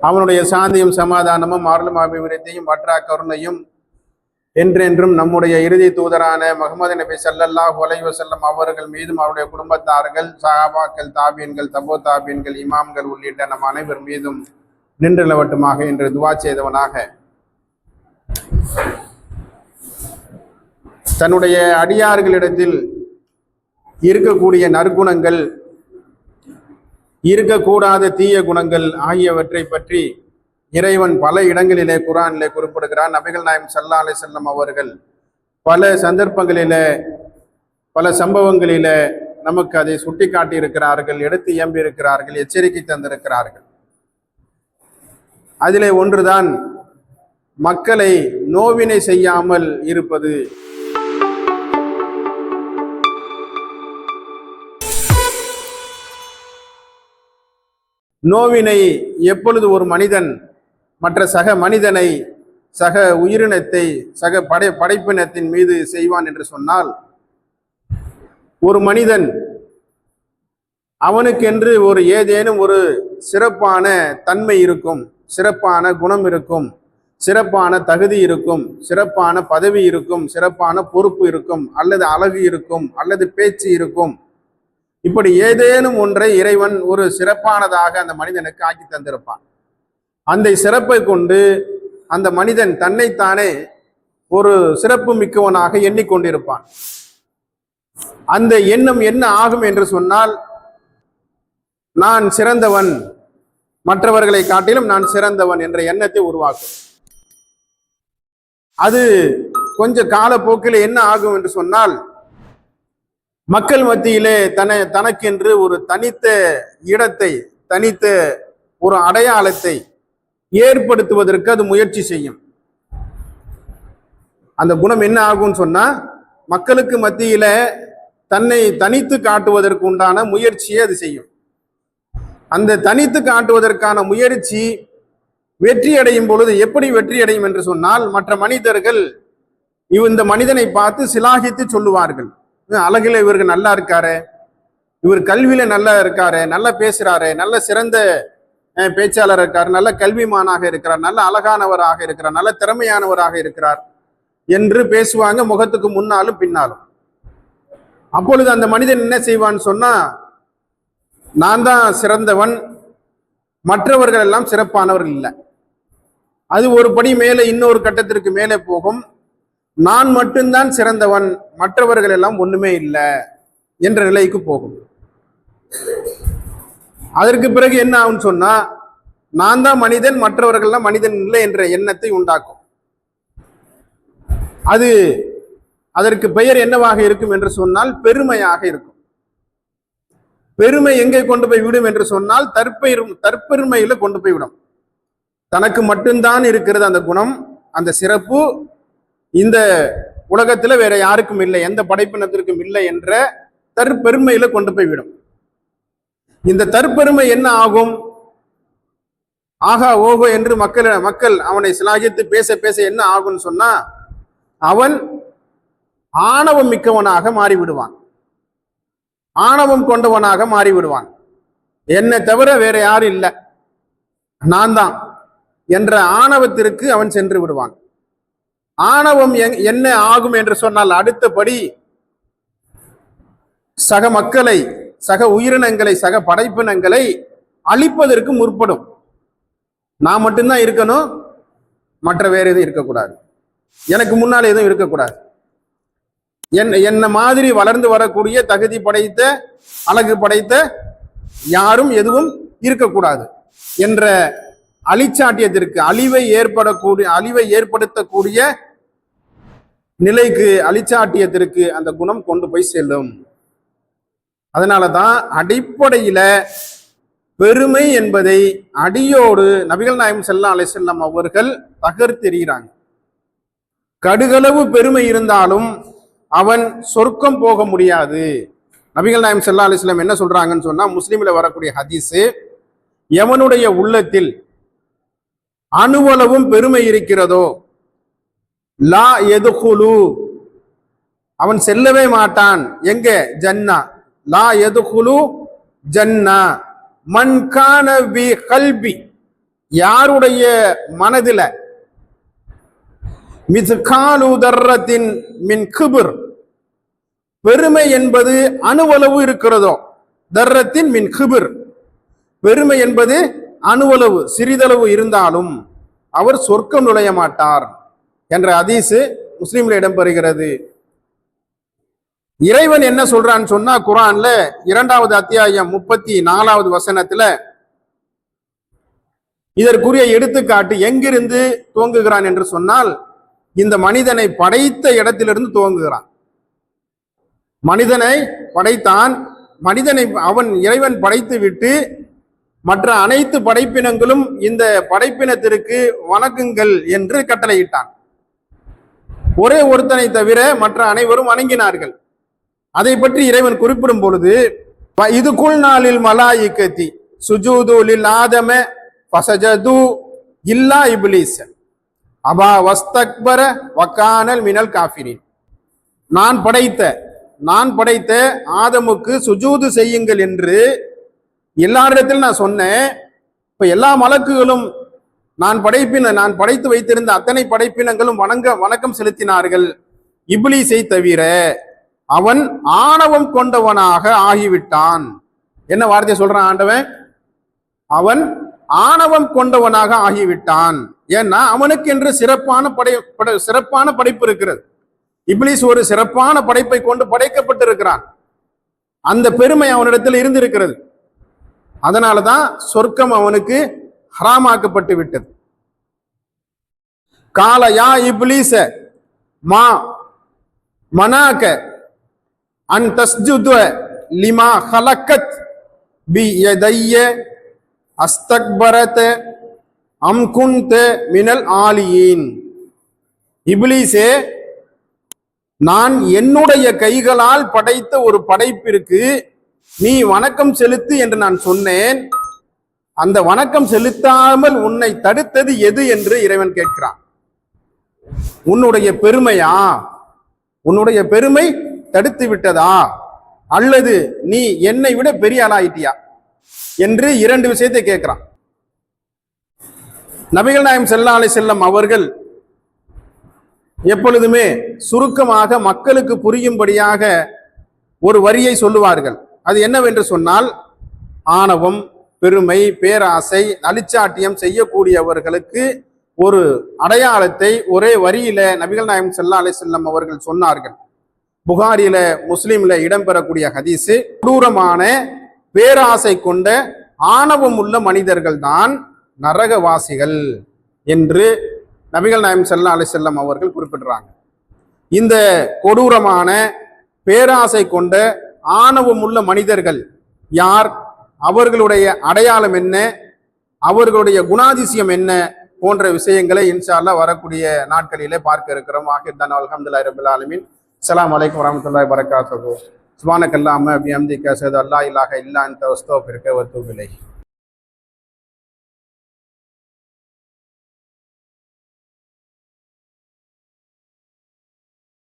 அவனுடைய சாந்தியும் சமாதானமும் அருளும் அபிவிருத்தியும் மற்ற கருணையும் என்றென்றும் நம்முடைய இறுதி தூதரான முகமது நபி சல்லல்லாஹ் அலைஹி செல்லம் அவர்கள் மீதும் அவருடைய குடும்பத்தார்கள் சஹாபாக்கள் தாபியன்கள் தபோ தாபியன்கள் இமாம்கள் உள்ளிட்ட நம் அனைவர் மீதும் நின்றிலவட்டுமாக என்று துவா செய்தவனாக. தன்னுடைய அடியார்களிடத்தில் இருக்கக்கூடிய நற்குணங்கள் இருக்கக்கூடாத தீய குணங்கள் ஆகியவற்றை பற்றி இறைவன் பல இடங்களிலே குரானிலே குறிப்பிடுகிறார். நபிகள் நாயம் சல்லா அலி செல்லம் அவர்கள் பல சந்தர்ப்பங்களில பல சம்பவங்களில நமக்கு அதை சுட்டி காட்டியிருக்கிறார்கள் எடுத்து இயம்பி இருக்கிறார்கள் எச்சரிக்கை தந்திருக்கிறார்கள். அதிலே ஒன்றுதான் மக்களை நோவினை செய்யாமல் இருப்பது. நோவினை எப்பொழுது ஒரு மனிதன் மற்ற சக மனிதனை சக உயிரினத்தை சக படை படைப்பினத்தின் மீது செய்வான் என்று சொன்னால் ஒரு மனிதன் அவனுக்கென்று ஒரு ஏதேனும் ஒரு சிறப்பான தன்மை இருக்கும் சிறப்பான குணம் இருக்கும் சிறப்பான தகுதி இருக்கும் சிறப்பான பதவி இருக்கும் சிறப்பான பொறுப்பு இருக்கும் அல்லது அழகு இருக்கும் அல்லது பேச்சு இருக்கும் இப்படி ஏதேனும் ஒன்றை இறைவன் ஒரு சிறப்பானதாக அந்த மனிதனுக்கு ஆக்கி தந்திருப்பான். அந்த சிறப்பை கொண்டு அந்த மனிதன் தன்னைத்தானே ஒரு சிறப்பு மிக்கவனாக எண்ணிக்கொண்டிருப்பான். அந்த எண்ணம் என்ன ஆகும் என்று சொன்னால் நான் சிறந்தவன் மற்றவர்களை காட்டிலும் நான் சிறந்தவன் என்ற எண்ணத்தை உருவாக்கும். அது கொஞ்ச காலப்போக்கில் என்ன ஆகும் என்று சொன்னால் மக்கள் மத்தியிலே தன தனக்கென்று ஒரு தனித்த இடத்தை தனித்த ஒரு அடையாளத்தை ஏற்படுத்துவதற்கு அது முயற்சி செய்யும். அந்த குணம் என்ன ஆகும்னு சொன்னா மக்களுக்கு மத்தியில தன்னை தனித்து காட்டுவதற்கு உண்டான முயற்சியை அது செய்யும். அந்த தனித்து காட்டுவதற்கான முயற்சி வெற்றி அடையும் பொழுது எப்படி வெற்றி அடையும் என்று சொன்னால் மற்ற மனிதர்கள் இந்த மனிதனை பார்த்து சிலாகித்து சொல்லுவார்கள். அழகில் இவருக்கு நல்லா இருக்காரு. இவர் கல்வியில நல்லா இருக்காரு நல்லா பேசுறாரு நல்ல சிறந்த பேச்சாளர் இருக்கார் நல்ல கல்விமானாக இருக்கிறார் நல்ல அழகானவராக இருக்கிறார் நல்ல திறமையானவராக இருக்கிறார் என்று பேசுவாங்க முகத்துக்கு முன்னாலும் பின்னாலும். அப்பொழுது அந்த மனிதன் என்ன செய்வான்னு சொன்னா நான் தான் சிறந்தவன் மற்றவர்கள் எல்லாம் சிறப்பானவர்கள் இல்லை. அது ஒரு படி மேலே இன்னொரு கட்டத்திற்கு மேலே போகும். நான் மட்டும்தான் சிறந்தவன் மற்றவர்கள் எல்லாம் ஒண்ணுமே இல்லை என்ற நிலைக்கு போகும். அதற்கு பிறகு என்ன ஆகும்னு சொன்னா நான் தான் மனிதன் மற்றவர்கள்லாம் மனிதன் இல்லை என்ற எண்ணத்தை உண்டாக்கும். அது அதற்கு பெயர் என்னவாக இருக்கும் என்று சொன்னால் பெருமையாக இருக்கும். பெருமை எங்கே கொண்டு போய் விடும் என்று சொன்னால் தற்பெரும் தற்பெருமையில கொண்டு போய் விடும். தனக்கு மட்டும்தான் இருக்கிறது அந்த குணம் அந்த சிறப்பு இந்த உலகத்தில் வேற யாருக்கும் இல்லை எந்த படைப்பினத்திற்கும் இல்லை என்ற தற்பெருமையில கொண்டு போய்விடும் இந்த தற்பெருமை என்ன ஆகும்? ஆகா ஓகோ என்று மக்கள் மக்கள் அவனை சிலாகித்து பேச பேச என்ன ஆகும்னு சொன்னா அவன் ஆணவம் மிக்கவனாக மாறிவிடுவான். ஆணவம் கொண்டவனாக மாறிவிடுவான். என்னை தவிர வேற யாரும் இல்லை. நான் தான். என்ற ஆணவத்திற்கு அவன் சென்று விடுவான். ஆணவம் என்ன ஆகும் என்று சொன்னால் அடுத்தபடி சக மக்களை சக உயிரினங்களை சக படைப்பினங்களை அழிப்பதற்கு முற்படும். நான் மட்டும்தான் இருக்கணும் மற்ற வேறு எதுவும் இருக்கக்கூடாது. எனக்கு முன்னால் எதுவும் இருக்கக்கூடாது. என் என்ன மாதிரி வளர்ந்து வரக்கூடிய தகுதி படைத்த அழகு படைத்த யாரும் எதுவும் இருக்கக்கூடாது என்ற அழிச்சாட்டியதற்கு அழிவை ஏற்படக்கூடிய அழிவை ஏற்படுத்தக்கூடிய நிலைக்கு அழிச்சாட்டியதற்கு அந்த குணம் கொண்டு போய் செல்லும். அதனால தான் அடிப்படையில பெருமை என்பதை அடியோடு நபிகள் நாயம் செல்லா அலிசல்லாம் அவர்கள் தகர்த்தெறிகிறாங்க. கடுகளவு பெருமை இருந்தாலும் அவன் சொர்க்கம் போக முடியாது. நபிகள் நாயம் செல்லா அலிஸ்லாம் என்ன சொல்றாங்கன்னு சொன்னா முஸ்லீம்ல வரக்கூடிய ஹதீஸ் எவனுடைய உள்ளத்தில் அணுவளவும் பெருமை இருக்கிறதோ? லா எதுகுலு. அவன் செல்லவே மாட்டான். எங்க? ஜன்னா. லா எதுகுலு? ஜன்னா. மன்கான வி கல்வி யாருடைய மனதில? மிதுகாலுதர்ரத்தின் மின் கிபுர். பெருமை என்பது அணுவளவு இருக்கிறதோ? தர்ரத்தின் மின் கிபுர். பெருமை என்பது அணுவளவு சிறிதளவு இருந்தாலும் அவர் சொர்க்கம் நுழைய மாட்டார் என்ற அதீசு முஸ்லீம்ல இடம்பெறுகிறது. இறைவன் என்ன சொல்றான்னு சொன்னா குரான்ல இரண்டாவது அத்தியாயம் முப்பத்தி நாலாவது வசனத்துல இதற்குரிய எடுத்துக்காட்டு எங்கிருந்து துவங்குகிறான்? என்று சொன்னால் இந்த மனிதனை படைத்த இடத்திலிருந்து துவங்குகிறான். மனிதனை படைத்தான் மனிதனை அவன் இறைவன் படைத்து விட்டு மற்ற அனைத்து படைப்பினங்களும் இந்த படைப்பினத்திற்கு வணக்குங்கள் என்று கட்டளையிட்டான். ஒரே ஒருத்தனை தவிர மற்ற அனைவரும் வணங்கினார்கள். அதை பற்றி இறைவன் குறிப்பிடும் பொழுது இதுக்குள் இது குல் நாளில் மலாயிக்கத்தி சுஜூது லில் ஆதம பசஜது இல்லா இப்லீஸ் அபா வஸ்தக்பர வக்கானல் மினல் காஃபிரின். நான் படைத்த நான் படைத்த ஆதமுக்கு சுஜூது செய்யுங்கள் என்று எல்லாரிடத்திலும் நான் சொன்னேன் இப்போ எல்லா மலக்குகளும் நான் படைப்பின நான் படைத்து வைத்திருந்த அத்தனை படைப்பினங்களும் வணங்க வணக்கம் செலுத்தினார்கள். இப்லீஸை தவிர அவன் ஆணவம் கொண்டவனாக ஆகிவிட்டான். என்ன வார்த்தை சொல்றான் ஆண்டவன்? அவன் ஆணவம் கொண்டவனாக ஆகிவிட்டான். ஏன்னா அவனுக்கு என்று சிறப்பான படை சிறப்பான படைப்பு இருக்கிறது. இப்லீஸ் ஒரு சிறப்பான படைப்பை கொண்டு படைக்கப்பட்டிருக்கிறான். அந்த பெருமை அவனிடத்தில் இருந்திருக்கிறது. அதனாலதான் சொர்க்கம் அவனுக்கு ஹராமாக்கப்பட்டு விட்டது. கால யா இப்லீச மா மனாக அன் தஸ்ஜுத லிமா ஹலக்கத் பி எதைய அஸ்தக்பரத அம்குந்த மினல் ஆலியீன். இப்லீசே நான் என்னுடைய கைகளால் படைத்த ஒரு படைப்பிற்கு நீ வணக்கம் செலுத்து என்று நான் சொன்னேன். அந்த வணக்கம் செலுத்தாமல் உன்னை தடுத்தது எது என்று இறைவன் கேட்கிறான். உன்னுடைய பெருமையா? உன்னுடைய பெருமை தடுத்து விட்டதா? அல்லது நீ என்னை விட பெரிய ஆளாயிட்டியா? என்று இரண்டு விஷயத்தை கேட்கிறான். நபிகள் நாயம் செல்லா அலை செல்லம் அவர்கள் எப்பொழுதுமே சுருக்கமாக மக்களுக்கு புரியும்படியாக ஒரு வரியை சொல்லுவார்கள். அது என்னவென்று சொன்னால் ஆணவம் பெருமை பேராசை அலிச்சாட்டியம் செய்யக்கூடியவர்களுக்கு ஒரு அடையாளத்தை ஒரே வரியில நபிகள் நாயம் செல்லா அலை செல்லம் அவர்கள் சொன்னார்கள். புகாரில முஸ்லீம்ல இடம்பெறக்கூடிய ஹதீஸு கொடூரமான பேராசை கொண்ட ஆணவம் உள்ள மனிதர்கள் தான் நரகவாசிகள் என்று நபிகள் நாயம் செல்லா அலை செல்லம் அவர்கள் குறிப்பிடுறாங்க. இந்த கொடூரமான பேராசை கொண்ட ஆணவம் உள்ள மனிதர்கள் யார்? அவர்களுடைய அடையாளம் என்ன? அவர்களுடைய குணாதிசயம் என்ன? போன்ற விஷயங்களை இன்ஷா வரக்கூடிய நாட்களிலே பார்க்க இருக்கிறோம். ஆகிர் தான் அலமதுல்லா ரபுல் ஆலமின். ஆலமீன் அஸ்ஸலாமு வரமத்துல்லாய் வரஹ்மத்துல்லாஹி சுபானக்கல்லாம அபி பிஹம்திக சேது அல்லா இல்லாக இல்லா இந்த வஸ்தோப்பிற்கு வ